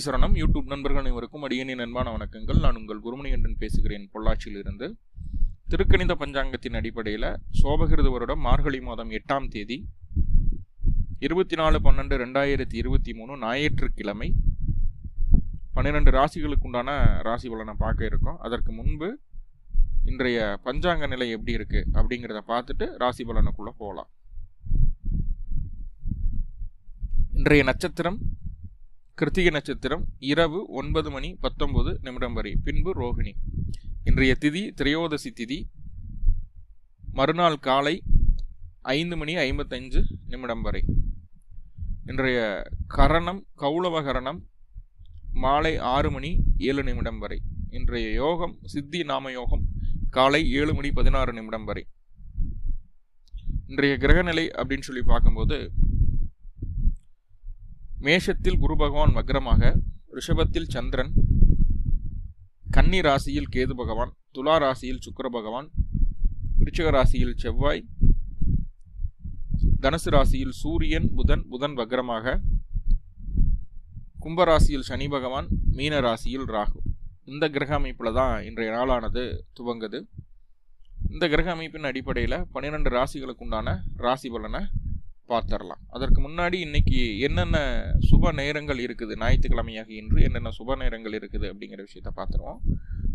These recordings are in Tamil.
குருடி சரணம் யூடியூப் நண்பர்கள் அனைவருக்கும் அடியணி நண்பான வணக்கங்கள். நான் உங்கள் குருமணிகண்டன் பேசுகிறேன் பொள்ளாச்சியிலிருந்து. திருக்கணித பஞ்சாங்கத்தின் அடிப்படையில் சோபகிருத வருடம் மார்கழி மாதம் எட்டாம் தேதி இருபத்தி நாலு பன்னெண்டு ரெண்டாயிரத்தி இருபத்தி மூணு ஞாயிற்றுக்கிழமை. பன்னிரெண்டு ராசிகளுக்கு உண்டான ராசி பலனை பார்க்க இருக்கோம். அதற்கு முன்பு இன்றைய பஞ்சாங்க நிலை எப்படி இருக்குது அப்படிங்கிறத பார்த்துட்டு ராசி பலனுக்குள்ளே போகலாம். இன்றைய நட்சத்திரம் கிருத்திகை நட்சத்திரம் இரவு ஒன்பது மணி பத்தொன்பது நிமிடம் வரை. பின்பு ரோகிணி. இன்றைய திதி திரையோதசி திதி. மறுநாள் காலை ஐந்து மணி ஐம்பத்தஞ்சு நிமிடம் வரை. இன்றைய கரணம் கௌளவ கரணம் மாலை ஆறு மணி ஏழு நிமிடம் வரை. இன்றைய யோகம் சித்தி நாம யோகம் காலை ஏழு மணி பதினாறு நிமிடம் வரை. இன்றைய கிரகநிலை அப்படின்னு சொல்லி பார்க்கும்போது மேஷத்தில் குரு பகவான் வக்ரமாக ரிஷபத்தில் சந்திரன் கன்னி ராசியில் கேது பகவான் துலா ராசியில் சுக்கர பகவான் விருச்சிக ராசியில் செவ்வாய் தனுசு ராசியில் சூரியன் புதன் புதன் வக்ரமாக கும்பராசியில் சனி பகவான் மீன ராசியில் ராகு. இந்த கிரக அமைப்பில் தான் இன்றைய நாளானது துவங்குது. இந்த கிரக அமைப்பின் அடிப்படையில் பன்னிரெண்டு ராசிகளுக்கு உண்டான ராசி பலனை பார்த்துடலாம். அதற்கு முன்னாடி இன்னைக்கு என்னென்ன சுப நேரங்கள் இருக்குது? ஞாயிற்றுக்கிழமையாக இன்று என்னென்ன சுப நேரங்கள் இருக்குது அப்படிங்கிற விஷயத்த பார்த்துருவோம்.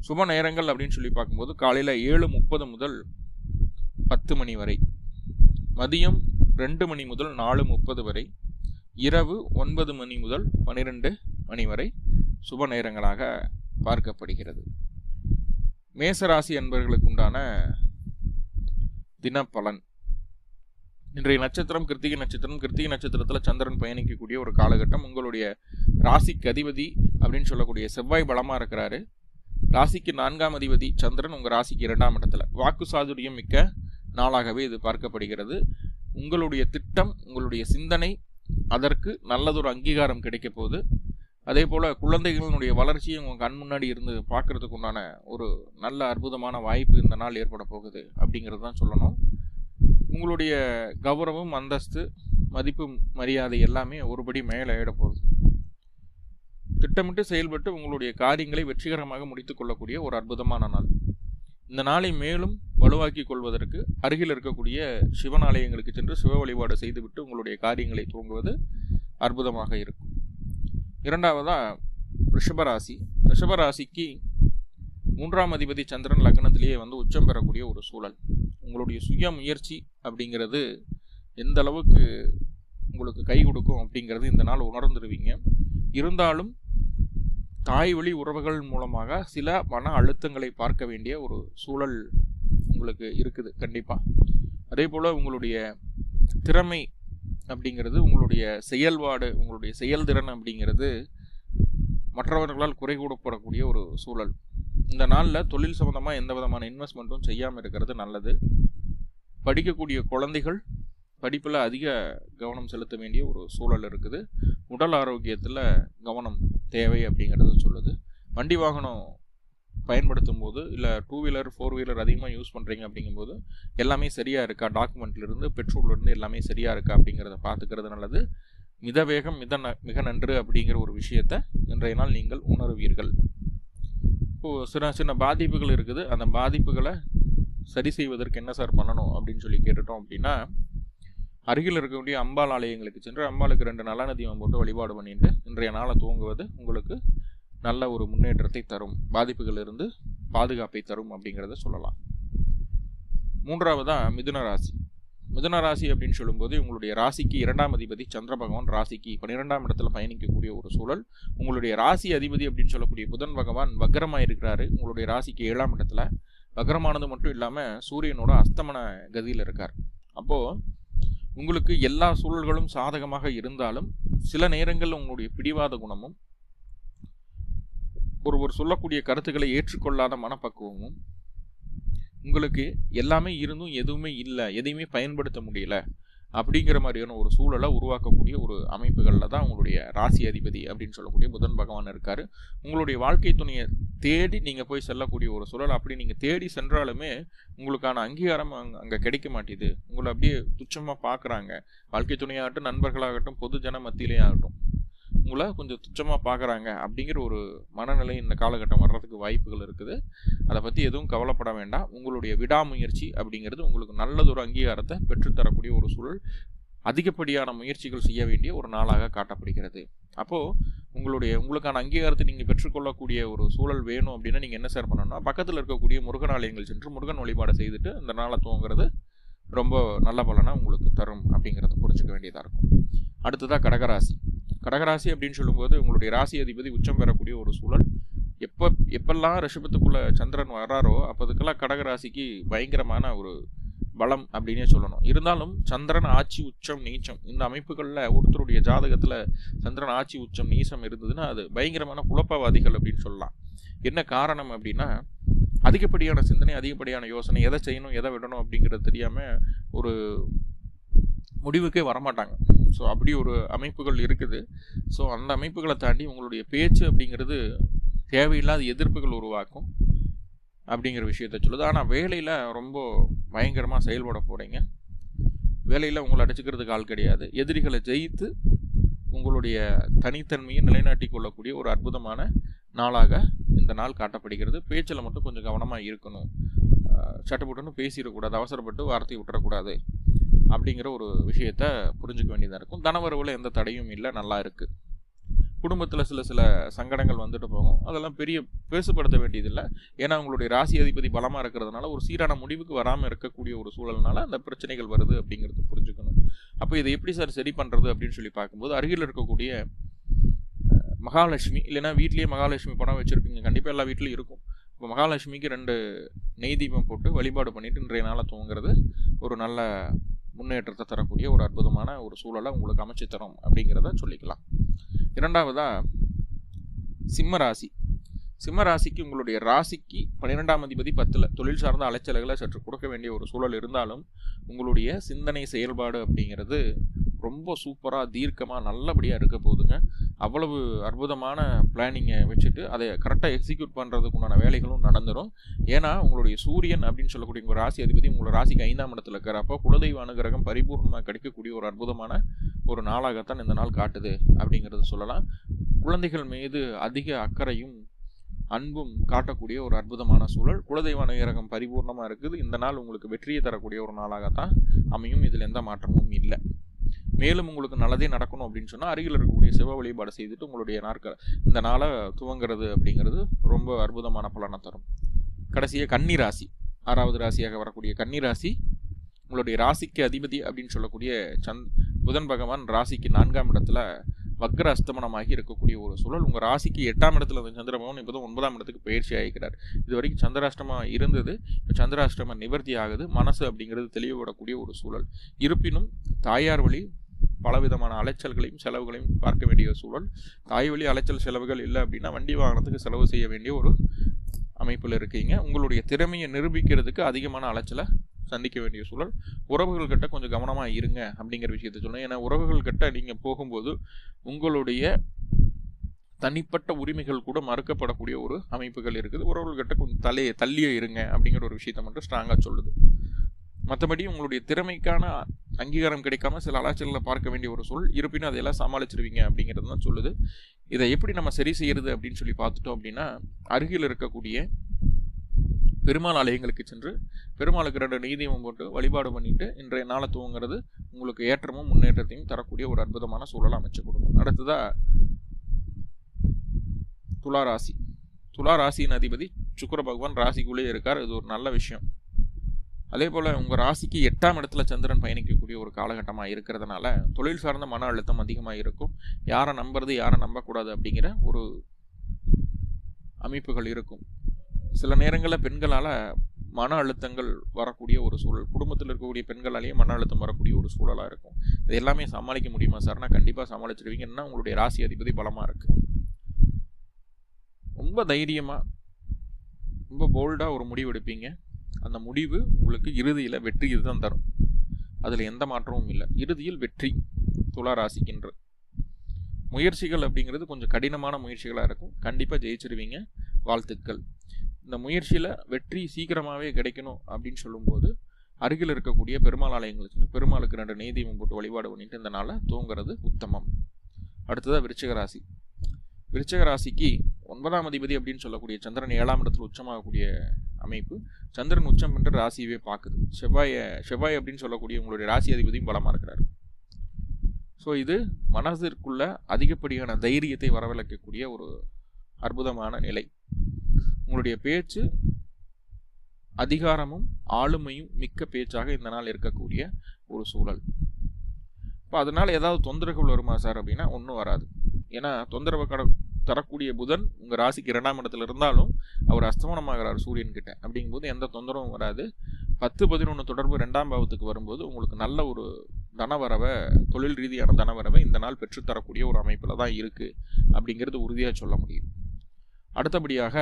சுப நேரங்கள் அப்படின்னு சொல்லி பார்க்கும்போது காலையில் ஏழு முப்பது முதல் பத்து மணி வரை மதியம் ரெண்டு மணி முதல் நாலு முப்பது வரை இரவு ஒன்பது மணி முதல் பன்னிரெண்டு மணி வரை சுப நேரங்களாக பார்க்கப்படுகிறது. மேசராசி அன்பர்களுக்கு உண்டான தினப்பலன் இன்றைய நட்சத்திரம் கிருத்திகை நட்சத்திரம் கிருத்திகை நட்சத்திரத்தில் சந்திரன் பயணிக்கக்கூடிய ஒரு காலகட்டம். உங்களுடைய ராசிக்கு அதிபதி அப்படின்னு சொல்லக்கூடிய செவ்வாய் பலமாக இருக்கிறாரு. ராசிக்கு நான்காம் அதிபதி சந்திரன் உங்கள் ராசிக்கு இரண்டாம் இடத்துல. வாக்கு சாதுரியம் மிக்க நாளாகவே இது பார்க்கப்படுகிறது. உங்களுடைய திட்டம் உங்களுடைய சிந்தனை அதற்கு நல்லதொரு அங்கீகாரம் கிடைக்க போகுது. அதே போல் குழந்தைகளினுடைய வளர்ச்சியை உங்கள் கண் முன்னாடி இருந்து பார்க்குறதுக்கு உண்டான ஒரு நல்ல அற்புதமான வாய்ப்பு இந்த நாள் ஏற்பட போகுது அப்படிங்கிறது தான் சொல்லணும். உங்களுடைய கௌரவம் அந்தஸ்து மதிப்பு மரியாதை எல்லாமே ஒருபடி மேலே ஏட போகுது. திட்டமிட்டு செயல்பட்டு உங்களுடைய காரியங்களை வெற்றிகரமாக முடித்து கொள்ளக்கூடிய ஒரு அற்புதமான நாள். இந்த நாளை மேலும் வலுவாக்கி கொள்வதற்கு அருகில் இருக்கக்கூடிய சிவன் ஆலயங்களுக்கு சென்று சிவ வழிபாடு செய்துவிட்டு உங்களுடைய காரியங்களை துவங்குவது அற்புதமாக இருக்கும். இரண்டாவதாக ரிஷபராசி. ரிஷபராசிக்கு மூன்றாம் அதிபதி சந்திரன் லக்னத்திலேயே வந்து உச்சம் பெறக்கூடிய ஒரு சூழல். உங்களுடைய சுய முயற்சி அப்படிங்கிறது எந்த அளவுக்கு உங்களுக்கு கை கொடுக்கும் அப்படிங்கிறது இந்த நாள் உணர்ந்துருவீங்க. இருந்தாலும் தாய் வழி உறவுகள் மூலமாக சில மன அழுத்தங்களை பார்க்க வேண்டிய ஒரு சூழல் உங்களுக்கு இருக்குது கண்டிப்பாக அதே போல் உங்களுடைய திறமை அப்படிங்கிறது உங்களுடைய செயல்பாடு உங்களுடைய செயல்திறன் அப்படிங்கிறது மற்றவர்களால் குறை கூடப்படக்கூடிய ஒரு சூழல். இந்த நாளில் தொழில் சம்மந்தமாக எந்த விதமான இன்வெஸ்ட்மெண்ட்டும் செய்யாமல் இருக்கிறது நல்லது. படிக்கக்கூடிய குழந்தைகள் படிப்பில் அதிக கவனம் செலுத்த வேண்டிய ஒரு சூழல் இருக்குது. உடல் ஆரோக்கியத்தில் கவனம் தேவை அப்படிங்கிறத சொல்லுது. வண்டி வாகனம் பயன்படுத்தும் போது இல்லை டூ வீலர் ஃபோர் வீலர் அதிகமாக யூஸ் பண்ணுறீங்க அப்படிங்கும்போது எல்லாமே சரியாக இருக்கா? டாக்குமெண்ட்லேருந்து பெட்ரோல்லேருந்து எல்லாமே சரியாக இருக்கா? அப்படிங்கிறத பார்த்துக்கிறது நல்லது. மித வேகம் மித ந மிக நன்று அப்படிங்கிற ஒரு விஷயத்தை இன்றைய நாள் நீங்கள் உணர்வீர்கள். இப்போது சின்ன சின்ன பாதிப்புகள் இருக்குது. அந்த பாதிப்புகளை சரி செய்வதற்கு என்ன சார் பண்ணணும் அப்படின்னு சொல்லி கேட்டுட்டோம் அப்படின்னா அருகில் இருக்கக்கூடிய அம்பாள் ஆலயங்களுக்கு சென்று அம்பாளுக்கு ரெண்டு நல்ல நதியம் போட்டு வழிபாடு பண்ணிட்டு இன்றைய நாளை தூங்குவது உங்களுக்கு நல்ல ஒரு முன்னேற்றத்தை தரும் பாதிப்புகளிலிருந்து பாதுகாப்பை தரும் அப்படிங்கிறத சொல்லலாம். மூன்றாவதாக மிதுன ராசி. மிதுன ராசி அப்படின்னு சொல்லும்போது உங்களுடைய ராசிக்கு இரண்டாம் அதிபதி சந்திர பகவான் ராசிக்கு பன்னிரெண்டாம் இடத்துல பயணிக்கக்கூடிய ஒரு சூழல். உங்களுடைய ராசி அதிபதி அப்படின்னு சொல்லக்கூடிய புதன் பகவான் வக்ரமாக இருக்கிறாரு உங்களுடைய ராசிக்கு ஏழாம் இடத்துல வக்ரமானது மட்டும் இல்லாமல் சூரியனோட அஸ்தமன கதியில் இருக்கார். அப்போது உங்களுக்கு எல்லா சூழல்களும் சாதகமாக இருந்தாலும் சில நேரங்களில் உங்களுடைய பிடிவாத குணமும் ஒருவர் சொல்லக்கூடிய கருத்துக்களை ஏற்றுக்கொள்ளாத மனப்பக்குவமும் உங்களுக்கு எல்லாமே இருந்தும் எதுவுமே இல்லை எதையுமே பயன்படுத்த முடியல அப்படிங்கிற மாதிரியான ஒரு சூழலை உருவாக்கக்கூடிய ஒரு அமைப்புகளில் தான் உங்களுடைய ராசி அதிபதி அப்படின்னு சொல்லக்கூடிய புதன் பகவான் இருக்கார். உங்களுடைய வாழ்க்கை துணையை தேடி நீங்கள் போய் செல்லக்கூடிய ஒரு சூழல். அப்படி நீங்கள் தேடி சென்றாலுமே உங்களுக்கான அங்கீகாரம் அங்கே அங்கே கிடைக்க மாட்டேது. உங்களை அப்படியே துச்சமாக பார்க்குறாங்க வாழ்க்கை துணையாகட்டும் நண்பர்களாகட்டும் பொது ஜன மத்தியிலே ஆகட்டும் உங்களை கொஞ்சம் துச்சமாக பார்க்குறாங்க அப்படிங்கிற ஒரு மனநிலை இந்த காலகட்டம் வர்றதுக்கு வாய்ப்புகள் இருக்குது. அதை பற்றி எதுவும் கவலைப்பட வேண்டாம். உங்களுடைய விடாமுயற்சி அப்படிங்கிறது உங்களுக்கு நல்லதொரு அங்கீகாரத்தை பெற்றுத்தரக்கூடிய ஒரு சூழல் அதிகப்படியான முயற்சிகள் செய்ய வேண்டிய ஒரு நாளாக காட்டப்படுகிறது. அப்போது உங்களுடைய உங்களுக்கான அங்கீகாரத்தை நீங்கள் பெற்றுக்கொள்ளக்கூடிய ஒரு சூழல் வேணும் அப்படின்னா நீங்கள் என்ன சார் பண்ணணும்னா பக்கத்தில் இருக்கக்கூடிய முருகன் ஆலயங்கள் சென்று முருகன் வழிபாடு செய்துட்டு இந்த நாளை துவங்குறது ரொம்ப நல்ல பலனாக உங்களுக்கு தரும் அப்படிங்கிறத புரிஞ்சுக்க வேண்டியதாக இருக்கும். அடுத்ததாக கடகராசி. கடகராசி அப்படின்னு சொல்லும்போது உங்களுடைய ராசி அதிபதி உச்சம் பெறக்கூடிய ஒரு சூழல். எப்போ எப்பெல்லாம் ரிஷபத்துக்குள்ளே சந்திரன் வராரோ அப்போதுக்கெல்லாம் கடகராசிக்கு பயங்கரமான ஒரு பலம் அப்படின்னே சொல்லணும். இருந்தாலும் சந்திரன் ஆட்சி உச்சம் நீச்சம் இந்த அமைப்புகளில் ஒருத்தருடைய ஜாதகத்தில் சந்திரன் ஆட்சி உச்சம் நீச்சம் இருந்ததுன்னா அது பயங்கரமான குழப்பவாதிகள் அப்படின்னு சொல்லலாம். என்ன காரணம் அப்படின்னா அதிகப்படியான சிந்தனை அதிகப்படியான யோசனை எதை செய்யணும் எதை விடணும் அப்படிங்கிறது தெரியாமல் ஒரு முடிவுக்கே வரமாட்டாங்க. ஸோ அப்படி ஒரு அமைப்புகள் இருக்குது. ஸோ அந்த அமைப்புகளை தாண்டி உங்களுடைய பேச்சு அப்படிங்கிறது தேவையில்லாத எதிர்ப்புகள் உருவாக்கும் அப்படிங்கிற விஷயத்த சொல்லுது. ஆனால் வேலையில் ரொம்ப பயங்கரமாக செயல்பட போகிறீங்க வேலையில் உங்களை அடிச்சுக்கிறதுக்கு ஆள் கிடையாது. எதிரிகளை ஜெயித்து உங்களுடைய தனித்தன்மையை நிலைநாட்டி கொள்ளக்கூடிய ஒரு அற்புதமான நாளாக இந்த நாள் காட்டப்படுகிறது. பேச்சில் மட்டும் கொஞ்சம் கவனமாக இருக்கணும். சட்டப்பட்டுன்னு பேசிடக்கூடாது அவசரப்பட்டு வார்த்தை விட்டுறக்கூடாது. அப்படிங்கிற ஒரு விஷயத்த புரிஞ்சுக்க வேண்டியதாக இருக்கும். தனவரவில் எந்த தடையும் இல்லை நல்லா இருக்குது குடும்பத்தில் சில சில சங்கடங்கள் வந்துட்டு போகும். அதெல்லாம் பெரிய பேசுபடுத்த வேண்டியதில்லை. ஏன்னா உங்களுடைய ராசி அதிபதி பலமாக இருக்கிறதுனால ஒரு சீரான முடிவுக்கு வராமல் இருக்கக்கூடிய ஒரு சூழல்னால அந்த பிரச்சனைகள் வருது அப்படிங்கிறது புரிஞ்சுக்கணும். அப்போ இதை எப்படி சார் சரி பண்ணுறது அப்படின்னு சொல்லி பார்க்கும்போது அருகில் இருக்கக்கூடிய மகாலட்சுமி இல்லைன்னா வீட்லேயே மகாலட்சுமி படம் வச்சுருப்பீங்க. கண்டிப்பாக எல்லா வீட்லேயும் இருக்கும். இப்போ மகாலட்சுமிக்கு ரெண்டு நெய் தீபம் போட்டு வழிபாடு பண்ணிவிட்டு இன்றைய நாளை தூங்குறது ஒரு நல்ல முன்னேற்றத்தை தரக்கூடிய ஒரு அற்புதமான ஒரு சூழலை உங்களுக்கு அமைச்சு தரும் அப்படிங்கிறத சொல்லிக்கலாம். இரண்டாவதாக சிம்ம ராசி சிம்ம ராசிக்கு உங்களுடைய ராசிக்கு பன்னிரெண்டாம் அதிபதி பத்தில் தொழில் சார்ந்த அலைச்சல்களை சற்று கொடுக்க வேண்டிய ஒரு சூழல் இருந்தாலும் உங்களுடைய சிந்தனை செயல்பாடு அப்படிங்கிறது ரொம்ப சூப்பராக தீர்க்கமாக நல்லபடியாக இருக்க போகுதுங்க அவ்வளவு அற்புதமான பிளானிங்கை வச்சுட்டு அதை கரெக்டாக எக்ஸிக்யூட் பண்ணுறதுக்குண்டான வேலைகளும் நடந்துடும் ஏன்னா உங்களுடைய சூரியன் அப்படின்னு சொல்லக்கூடிய உங்கள் ராசி அதிபதி உங்களோட ராசிக்கு ஐந்தாம் இடத்துல இருக்கிறப்போ குலதெய்வ அனுகிரகம் பரிபூர்ணமாக கிடைக்கக்கூடிய ஒரு அற்புதமான ஒரு நாளாகத்தான் இந்த நாள் காட்டுது அப்படிங்கிறத சொல்லலாம். குழந்தைகள் மீது அதிக அக்கறையும் அன்பும் காட்டக்கூடிய ஒரு அற்புதமான சூழல். குலதெய்வ அனுகிரகம் பரிபூர்ணமாக இருக்குது. இந்த நாள் உங்களுக்கு வெற்றியை தரக்கூடிய ஒரு நாளாகத்தான் அமையும். இதில் எந்த மாற்றமும் இல்லை. மேலும் உங்களுக்கு நல்லதே நடக்கணும் அப்படின்னு சொன்னால் அருகில் இருக்கக்கூடிய சிவ வழிபாடு செய்துட்டு உங்களுடைய நாட்கள் இந்த நாளை துவங்கிறது அப்படிங்கிறது ரொம்ப அற்புதமான பலனை தரும். கடைசியாக கன்னி ராசி. ஆறாவது ராசியாக வரக்கூடிய கன்னி ராசி உங்களுடைய ராசிக்கு அதிபதி அப்படின்னு சொல்லக்கூடிய சந்த் புதன் பகவான் ராசிக்கு நான்காம் இடத்துல வக்ர அஸ்தமனமாகி இருக்கக்கூடிய ஒரு சூழல். உங்கள் ராசிக்கு எட்டாம் இடத்துல இருந்த சந்திரபவன் இப்போ தான் ஒன்பதாம் இடத்துக்கு பயிற்சி ஆகிக்கிறார். இது வரைக்கும் சந்திராஷ்டமம் இருந்தது. இப்போ சந்திராஷ்டமம் நிவர்த்தி ஆகுது. மனசு அப்படிங்கிறது தெளிவுபடக்கூடிய ஒரு சூழல். இருப்பினும் தாயார் வழி பலவிதமான அலைச்சல்களையும் செலவுகளையும் பார்க்க வேண்டிய சூழல். தாய் வழி அலைச்சல் செலவுகள் இல்லை அப்படின்னா வண்டி வாகனத்துக்கு செலவு செய்ய வேண்டிய ஒரு அமைப்பில் இருக்கீங்க. உங்களுடைய திறமையை நிரூபிக்கிறதுக்கு அதிகமான அலைச்சலை சந்திக்க வேண்டிய சூழல். உறவுகள் கிட்ட கொஞ்சம் கவனமாக இருங்க அப்படிங்கிற விஷயத்த சொல்லணும் ஏன்னா உறவுகள் கிட்ட நீங்கள் போகும்போது உங்களுடைய தனிப்பட்ட உரிமைகள் கூட மறுக்கப்படக்கூடிய ஒரு அமைப்புகள் இருக்குது. உறவுகள் கிட்ட கொஞ்சம் தலையை தள்ளியே இருங்க அப்படிங்கிற ஒரு விஷயத்த மட்டும் ஸ்ட்ராங்காக சொல்லுது. மற்றபடி உங்களுடைய திறமைக்கான அங்கீகாரம் கிடைக்காம சில அலாச்சலில் பார்க்க வேண்டிய ஒரு சொல் இருப்பினும் அதையெல்லாம் சமாளிச்சிருவீங்க அப்படிங்கிறது தான் சொல்லுது. இதை எப்படி நம்ம சரி செய்யறது அப்படின்னு சொல்லி பார்த்துட்டோம் அப்படின்னா அருகில் இருக்கக்கூடிய பெருமாள் ஆலயங்களுக்கு சென்று பெருமாளுக்கு ரெண்டு நீதியும் போட்டு வழிபாடு பண்ணிட்டு இன்றைய நாளை துவங்கிறது உங்களுக்கு ஏற்றமும் முன்னேற்றத்தையும் தரக்கூடிய ஒரு அற்புதமான சூழலை அமைச்சு கொடுக்கும். அடுத்ததா துலா ராசி. துலா ராசியின் அதிபதி சுக்கர பகவான் ராசிக்குள்ளே இருக்கார். இது ஒரு நல்ல விஷயம். அதே போல் உங்கள் ராசிக்கு எட்டாம் இடத்துல சந்திரன் பயணிக்கக்கூடிய ஒரு காலகட்டமாக இருக்கிறதுனால தொழில் சார்ந்த மன அழுத்தம் அதிகமாக இருக்கும். யாரை நம்புறது யாரை நம்பக்கூடாது அப்படிங்கிற ஒரு அமைப்புகள் இருக்கும். சில நேரங்களில் பெண்களால் மன அழுத்தங்கள் வரக்கூடிய ஒரு சூழல் குடும்பத்தில் இருக்கக்கூடிய பெண்களாலேயே மன அழுத்தம் வரக்கூடிய ஒரு சூழலாக இருக்கும். இது எல்லாமே சமாளிக்க முடியுமா சார்னா கண்டிப்பாக சமாளிச்சிடுவீங்க என்ன உங்களுடைய ராசி அதிபதி பலமாக இருக்குது ரொம்ப தைரியமாக ரொம்ப போல்டாக ஒரு முடிவு எடுப்பீங்க. அந்த முடிவு உங்களுக்கு இறுதியில் வெற்றி இதுதான் தரும். அதில் எந்த மாற்றமும் இல்லை. இறுதியில் வெற்றி துளாராசிக்கின்ற முயற்சிகள் அப்படிங்கிறது கொஞ்சம் கடினமான முயற்சிகளாக இருக்கும். கண்டிப்பாக ஜெயிச்சிருவீங்க. வாழ்த்துக்கள். இந்த முயற்சியில் வெற்றி சீக்கிரமாகவே கிடைக்கணும் அப்படின்னு சொல்லும்போது அருகில் இருக்கக்கூடிய பெருமாள் ஆலயங்களுக்கு பெருமாளுக்கு ரெண்டு நெய்தீபம் போட்டு வழிபாடு பண்ணிட்டு இந்த நாளை தூங்குறது உத்தமம். அடுத்ததாக விருச்சிக ராசி. விருச்சிக ராசிக்கு ஒன்பதாம் அதிபதி அப்படின்னு சொல்லக்கூடிய சந்திரன் ஏழாம் இடத்தில் உச்சமாகக்கூடிய அமைப்பு சந்திரன் உச்சம் என்ற ராசியவே பார்க்குது. செவ்வாயை செவ்வாய் அப்படின்னு சொல்லக்கூடிய உங்களுடைய ராசி அதிபதியும் பலமாக இருக்கிறார். ஸோ இது மனதிற்குள்ள அதிகப்படியான தைரியத்தை வரவழைக்கக்கூடிய ஒரு அற்புதமான நிலை. உங்களுடைய பேச்சு அதிகாரமும் ஆளுமையும் மிக்க பேச்சாக இந்த நாள் இருக்கக்கூடிய ஒரு சூழல். இப்போ அதனால் ஏதாவது தொந்தரவுகள் வருமா சார் அப்படின்னா ஒன்றும் வராது. ஏன்னா தொந்தரவு கட தரக்கூடிய புதன் உங்கள் ராசிக்கு இரண்டாம் இடத்துல இருந்தாலும் அவர் அஸ்தமனமாகிறார் சூரியன் கிட்ட அப்படிங்கும்போது எந்த தொந்தரவும் வராது. பத்து பதினொன்று தொடர்பு ரெண்டாம் பாவத்துக்கு வரும்போது உங்களுக்கு நல்ல ஒரு தனவரவை தொழில் ரீதியான தனவரவை இந்த நாள் பெற்றுத்தரக்கூடிய ஒரு அமைப்பில் தான் இருக்குது அப்படிங்கிறது உறுதியாக சொல்ல முடியும். அடுத்தபடியாக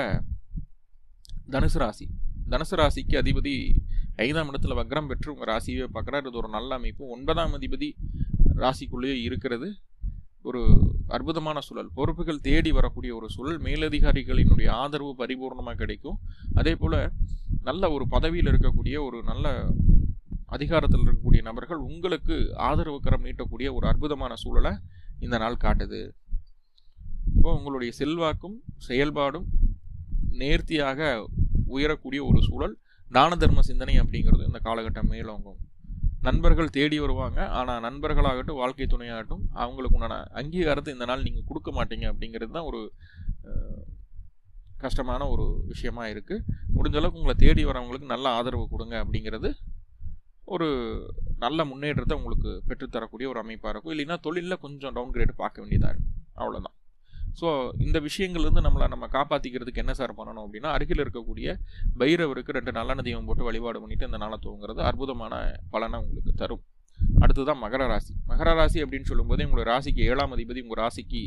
தனுசு ராசி. தனுசு ராசிக்கு அதிபதி ஐந்தாம் இடத்துல வக்ரம் பெற்று உங்கள் ராசியை பார்க்குறாரு. இது ஒரு நல்ல அமைப்பு. ஒன்பதாம் அதிபதி ராசிக்குள்ளேயே இருக்கிறது. ஒரு அற்புதமான சூழல். பொறுப்புகள் தேடி வரக்கூடிய ஒரு சூழல். மேலதிகாரிகளினுடைய ஆதரவு பரிபூர்ணமாக கிடைக்கும். அதே போல் நல்ல ஒரு பதவியில் இருக்கக்கூடிய ஒரு நல்ல அதிகாரத்தில் இருக்கக்கூடிய நபர்கள் உங்களுக்கு ஆதரவு கரம் நீட்டக்கூடிய ஒரு அற்புதமான சூழலை இந்த நாள் காட்டுது. இப்போ உங்களுடைய செல்வாக்கும் செயல்பாடும் நேர்த்தியாக உயரக்கூடிய ஒரு சூழல். தான தர்ம சிந்தனை அப்படிங்கிறது இந்த காலகட்டம் மேலோங்கும். நண்பர்கள் தேடி வருவாங்க. ஆனால் நண்பர்களாகட்டும் வாழ்க்கை துணையாகட்டும் அவங்களுக்கு உண்டான அங்கீகாரத்தை இந்த நாள் நீங்கள் கொடுக்க மாட்டீங்க அப்படிங்கிறது தான் ஒரு கஷ்டமான ஒரு விஷயமா இருக்குது முடிஞ்ச அளவுக்கு உங்களை தேடி வரவங்களுக்கு நல்ல ஆதரவு கொடுங்க அப்படிங்கிறது ஒரு நல்ல முன்னேற்றத்தை உங்களுக்கு பெற்றுத்தரக்கூடிய ஒரு அமைப்பாக இருக்கும். இல்லைன்னா தொழிலில் கொஞ்சம் டவுன் கிரேட் பார்க்க வேண்டியதாக இருக்கும். அவ்வளோதான் ஸோ இந்த விஷயங்கள்லேருந்து நம்மளை நம்ம காப்பாற்றிக்கிறதுக்கு என்ன சார் பண்ணணும் அப்படின்னா அருகில் இருக்கக்கூடிய பைரவருக்கு ரெண்டு நல்லெண்ண தெய்வம் போட்டு வழிபாடு பண்ணிவிட்டு இந்த நாளை தூங்குறது அற்புதமான பலனை உங்களுக்கு தரும். அடுத்ததான் மகர ராசி. மகர ராசி அப்படின்னு சொல்லும்போது உங்களுடைய ராசிக்கு ஏழாம் அதிபதி உங்கள் ராசிக்கு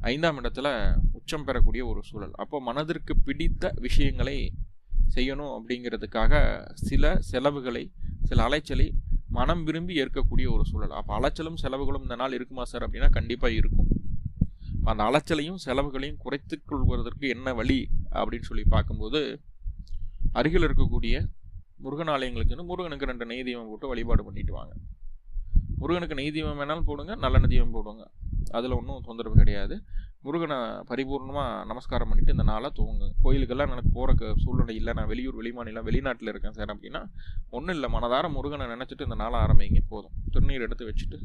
ஐந்தாம் இடத்துல உச்சம் பெறக்கூடிய ஒரு சூழல். அப்போ மனதிற்கு பிடித்த விஷயங்களை செய்யணும் அப்படிங்கிறதுக்காக சில செலவுகளை சில அலைச்சலை மனம் விரும்பி ஏற்கக்கூடிய ஒரு சூழல். அப்போ அலைச்சலும் செலவுகளும் இந்த நாள் இருக்குமா சார் அப்படின்னா கண்டிப்பாக இருக்கும். அந்த அலைச்சலையும் செலவுகளையும் குறைத்து கொள்வதற்கு என்ன வழி அப்படின்னு சொல்லி பார்க்கும்போது அருகில் இருக்கக்கூடிய முருகன் ஆலயங்களுக்குன்னு முருகனுக்கு ரெண்டு நெய் தீபம் போட்டு வழிபாடு பண்ணிட்டு வாங்க. முருகனுக்கு நெய் தீபம் வேணாலும் போடுங்க நல்லெண்ணெய் தீபம் போடுங்க. அதில் ஒன்றும் தொந்தரவு கிடையாது. முருகனை பரிபூர்ணமாக நமஸ்காரம் பண்ணிவிட்டு இந்த நாளாக தூங்க கோயிலுக்கெல்லாம் எனக்கு போகிற சூழ்நிலை இல்லை. நான் வெளியூர் வெளிமாநிலம் வெளிநாட்டில் இருக்கேன் சார் அப்படின்னா ஒன்றும் இல்லை. மனதார முருகனை நினச்சிட்டு இந்த நாளை ஆரம்பிங்க போதும். திருநீர் எடுத்து வச்சுட்டு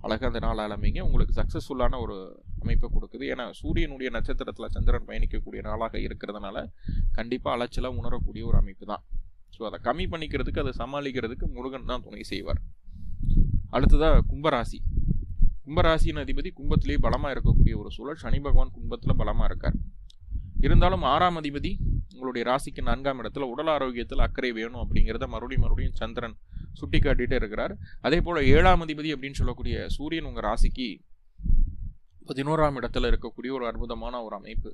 அழகாக அந்த நாள் ஆரம்பிங்க. உங்களுக்கு சக்ஸஸ்ஃபுல்லான ஒரு அமைப்பை கொடுக்குது. ஏன்னா சூரியனுடைய நட்சத்திரத்தில் சந்திரன் பயணிக்கக்கூடிய நாளாக இருக்கிறதுனால கண்டிப்பாக அலைச்சலாக உணரக்கூடிய ஒரு அமைப்பு தான். ஸோ அதை கம்மி பண்ணிக்கிறதுக்கு அதை சமாளிக்கிறதுக்கு முருகன் தான் துணை செய்வார். அடுத்ததாக கும்பராசி. கும்பராசியின் அதிபதி கும்பத்திலேயே பலமாக இருக்கக்கூடிய ஒரு சூழல். சனி பகவான் கும்பத்தில் பலமாக இருக்கார். இருந்தாலும் ஆறாம் அதிபதி உங்களுடைய ராசிக்கு நான்காம் இடத்துல உடல் ஆரோக்கியத்தில் அக்கறை வேணும் அப்படிங்கிறத மறுபடியும் மறுபடியும் சந்திரன் சுட்டி காட்டிகிட்டே இருக்கிறார். அதே போல் ஏழாம் அதிபதி அப்படின்னு சொல்லக்கூடிய சூரியன் உங்கள் ராசிக்கு பதினோராம் இடத்துல இருக்கக்கூடிய ஒரு அற்புதமான ஒரு அமைப்பு.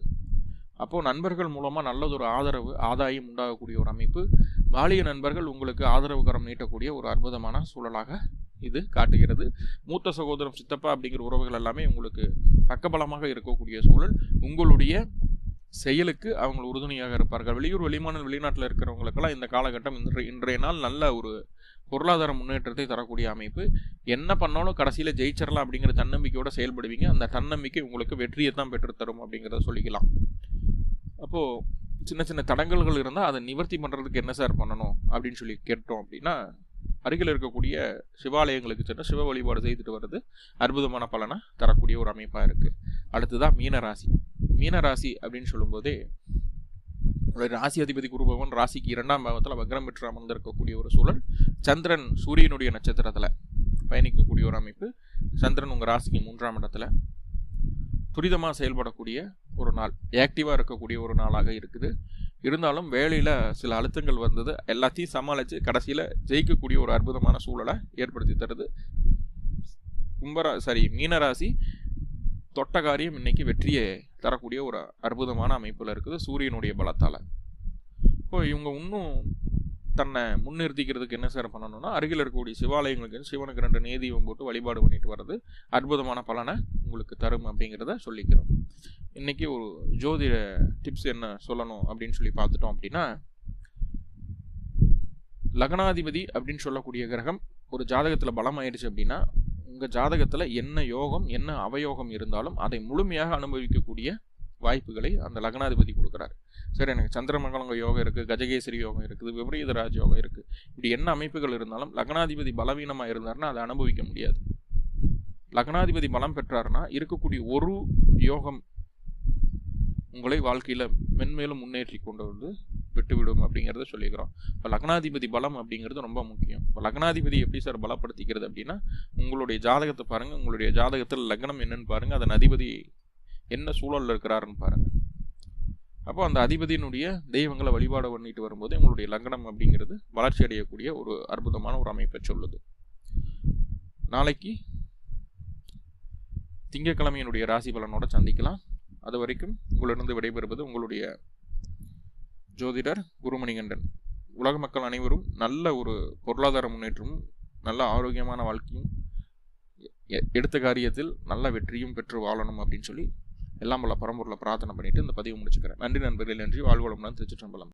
அப்போது நண்பர்கள் மூலமாக நல்லதொரு ஆதரவு ஆதாயம் உண்டாகக்கூடிய ஒரு அமைப்பு. பாலிய நண்பர்கள் உங்களுக்கு ஆதரவு கரம் நீட்டக்கூடிய ஒரு அற்புதமான சூழலாக இது காட்டுகிறது. மூத்த சகோதரம் சித்தப்பா அப்படிங்கிற உறவுகள் எல்லாமே உங்களுக்கு பக்கபலமாக இருக்கக்கூடிய சூழல். உங்களுடைய செயலுக்கு அவங்க உறுதுணையாக இருப்பார்கள். வெளியூர் வெளிமாநில வெளிநாட்டில் இருக்கிறவங்களுக்கெல்லாம் இந்த காலகட்டம் இன்றைய இன்றைய நாள் நல்ல ஒரு பொருளாதார முன்னேற்றத்தை தரக்கூடிய அமைப்பு. என்ன பண்ணாலும் கடைசியில் ஜெயிச்சிடலாம் அப்படிங்கிற தன்னம்பிக்கையோடு செயல்படுவீங்க. அந்த தன்னம்பிக்கை உங்களுக்கு வெற்றியை தான் பெற்றுத்தரும் அப்படிங்கிறத சொல்லிக்கலாம். அப்போது சின்ன சின்ன தடங்கல்கள் இருந்தால் அதை நிவர்த்தி பண்ணுறதுக்கு என்ன சார் பண்ணணும் அப்படின்னு சொல்லி கேட்டோம் அப்படின்னா அருகில் இருக்கக்கூடிய சிவாலயங்களுக்கு சென்று சிவ வழிபாடு செய்துட்டு வர்றது அற்புதமான பலனை தரக்கூடிய ஒரு அமைப்பாக இருக்குது அடுத்ததான் மீனராசி. மீனராசி அப்படின்னு சொல்லும்போதே ராசி அதிபதி குருபவன் ராசிக்கு இரண்டாம் பாவத்தில் வக்ரம் பெற்று அமர்ந்திருக்கக்கூடிய ஒரு சூழல். சந்திரன் சூரியனுடைய நட்சத்திரத்தில் பயணிக்கக்கூடிய ஒரு அமைப்பு. சந்திரன் உங்கள் ராசிக்கு மூன்றாம் இடத்துல துரிதமாக செயல்படக்கூடிய ஒரு நாள். ஆக்டிவாக இருக்கக்கூடிய ஒரு நாளாக இருக்குது. இருந்தாலும் வேலையில் சில அழுத்தங்கள் வந்தது. எல்லாத்தையும் சமாளித்து கடைசியில் ஜெயிக்கக்கூடிய ஒரு அற்புதமான சூழலை ஏற்படுத்தி தருது. கும்பரா சாரி மீனராசி தொட்ட காரியம் இன்னைக்கு வெற்றியை தரக்கூடிய ஒரு அற்புதமான அமைப்பில் இருக்குது. சூரியனுடைய பலத்தால். இப்போ இவங்க இன்னும் தன்னை முன்னிறுத்திக்கிறதுக்கு என்ன சார் பண்ணணும்னா அருகில் இருக்கக்கூடிய சிவாலயங்களுக்கு சிவனுக்கு ரெண்டு நேதீபம் போட்டு வழிபாடு பண்ணிட்டு வர்றது அற்புதமான பலனை உங்களுக்கு தரும் அப்படிங்கிறத சொல்லிக்கிறோம். இன்றைக்கி ஒரு ஜோதிட டிப்ஸ் என்ன சொல்லணும் அப்படின்னு சொல்லி பார்த்துட்டோம் அப்படின்னா லக்னாதிபதி அப்படின்னு சொல்லக்கூடிய கிரகம் ஒரு ஜாதகத்தில் பலம் ஆயிடுச்சு அப்படின்னா உங்கள் ஜாதகத்தில் என்ன யோகம் என்ன அவயோகம் இருந்தாலும் அதை முழுமையாக அனுபவிக்கக்கூடிய வாய்ப்புகளை அந்த லக்னாதிபதி கொடுக்குறாரு. சரி எனக்கு சந்திரமங்கலங்க யோகம் இருக்குது கஜகேசரி யோகம் இருக்குது விபரீதராஜ் யோகம் இருக்குது இப்படி என்ன அமைப்புகள் இருந்தாலும் லக்னாதிபதி பலவீனமாக இருந்தாருன்னா அதை அனுபவிக்க முடியாது. லக்னாதிபதி பலம் பெற்றாருன்னா இருக்கக்கூடிய ஒரு யோகம் உங்களை வாழ்க்கையில் மென்மேலும் முன்னேற்றி கொண்டு வந்து விட்டுவிடும் அப்படிங்கிறத சொல்லிக்கிறோம் இப்போ லக்னாதிபதி பலம் அப்படிங்கிறது ரொம்ப முக்கியம். இப்போ லக்னாதிபதி எப்படி சார் பலப்படுத்திக்கிறது அப்படின்னா உங்களுடைய ஜாதகத்தை பாருங்கள் உங்களுடைய ஜாதகத்தில் லக்னம் என்னன்னு பாருங்கள் அதன் அதிபதி என்ன சூழலில் இருக்கிறாருன்னு பாருங்கள் அப்போ அந்த அதிபதியினுடைய தெய்வங்களை வழிபாடு பண்ணிட்டு வரும்போது உங்களுடைய லக்னம் அப்படிங்கிறது வளர்ச்சி அடையக்கூடிய ஒரு அற்புதமான ஒரு அமைப்பை சொல்லுது. நாளைக்கு திங்கக்கிழமையினுடைய ராசி பலனோட சந்திக்கலாம். அது வரைக்கும் உங்களிடந்து விடைபெறுவது உங்களுடைய ஜோதிடர் குருமணிகண்டன். உலக மக்கள் அனைவரும் நல்ல ஒரு பொருளாதார முன்னேற்றமும் நல்ல ஆரோக்கியமான வாழ்க்கையும் எ- எடுத்த காரியத்தில் நல்ல வெற்றியும் பெற்று வாழணும் அப்படின்னு சொல்லி எல்லாம் பல பரம்பொருளை பிரார்த்தனை பண்ணிட்டு இந்த பதிவு முடிச்சுக்கிறேன். நன்றி நண்பர்கள் நன்றி. வாழ்வளமுடன் திருச்சிற்றம்பலம்.